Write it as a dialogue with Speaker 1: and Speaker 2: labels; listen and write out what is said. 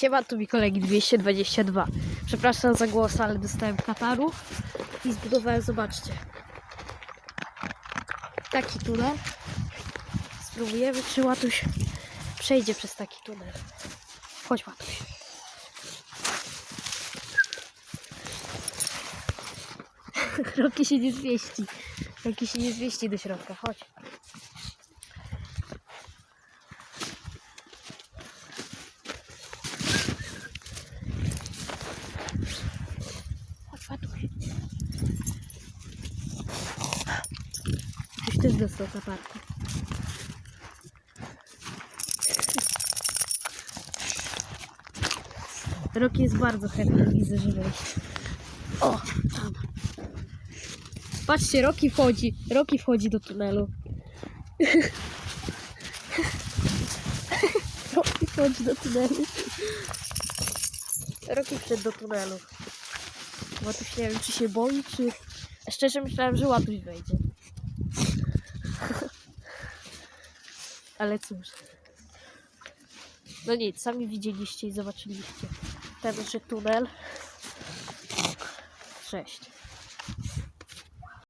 Speaker 1: Siema, tu mi kolegi 222. Przepraszam za głos, ale dostałem kataru i zbudowałem, zobaczcie. Taki tunel. Spróbujemy, czy Łatuś przejdzie przez taki tunel. Chodź, Łatuś. Roki się nie zmieści. Roki się nie zmieści do środka, chodź. Też dostał kaparku. Roki jest bardzo chętny, widzę, że wejść. O, tam. Patrzcie, Roki wchodzi. Roki wchodzi do tunelu. Roki wchodzi do tunelu. Roki wszedł do tunelu. Nie wiem, czy się boi, czy... Szczerze myślałem, że Łatuś wejdzie. Ale cóż. No nic, sami widzieliście i zobaczyliście. Ten, że tunel. Sześć.